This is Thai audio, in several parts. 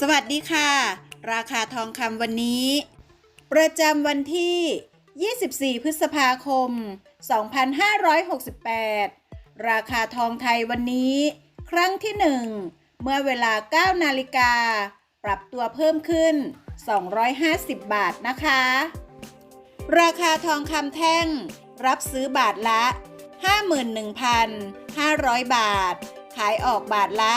สวัสดีค่ะ ราคาทองคำวันนี้ ประจำวันที่ 24 พฤษภาคม 2568 ราคาทองไทยวันนี้ ครั้งที่ 1 เมื่อเวลา 9 นาฬิกา ปรับตัวเพิ่มขึ้น 250 บาทนะคะ ราคาทองคำแท่ง รับซื้อบาทละ 51,500 บาท ขายออกบาทละ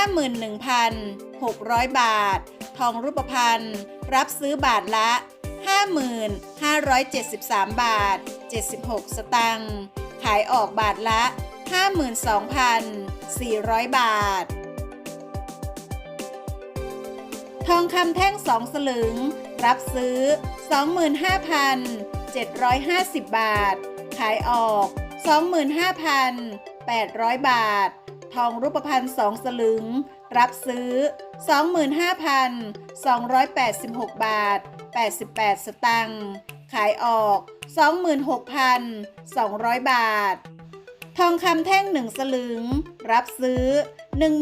51,600 บาท ทองรูปพรรณรับซื้อบาทละ50,573 บาท 76 สตังค์ ขายออกบาทละ 52,400 บาท ทองคำแท่ง 2 สลึง รับซื้อ 25,750 บาท ขายออก 25,800 บาท ทองรูปพรรณ2สลึง รับซื้อ 25,286 บาท 88 สตังค์ ขายออก 26,200 บาท ทองคำแท่ง1สลึง รับซื้อ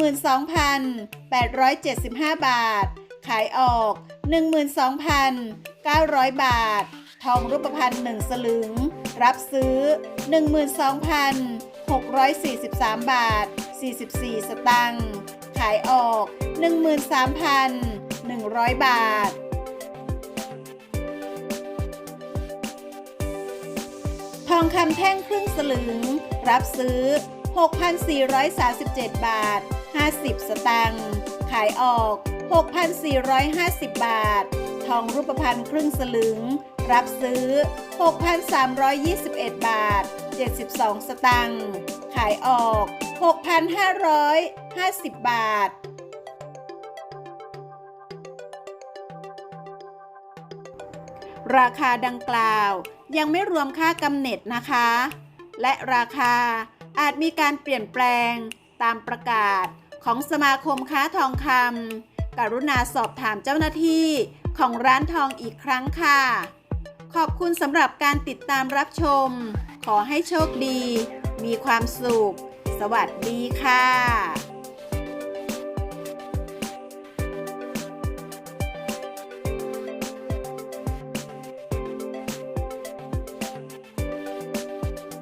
12,875 บาท ขายออก 12,900 บาท ทองรูปพรรณ1สลึง รับซื้อ 12,000 643 บาท 44 สตังค์ ขายออก 13,100 บาททองคำแท่งครึ่งสลึง รับซื้อ 6,437 บาท 50 สตังค์ ขายออก 6,450 บาท ทองรูปพรรณครึ่งสลึง รับซื้อ 6,321 บาท 72 สตังค์ ขายออก 6,550 บาท ราคาดังกล่าวยังไม่รวมค่ากำเนิดนะคะ และราคาอาจมีการเปลี่ยนแปลงตามประกาศของสมาคมค้าทองคำกรุณาสอบถามเจ้าหน้าที่ของร้านทองอีกครั้งค่ะ ขอบคุณสำหรับการติดตามรับชมขอให้โชคดี มีความสุข สวัสดีค่ะ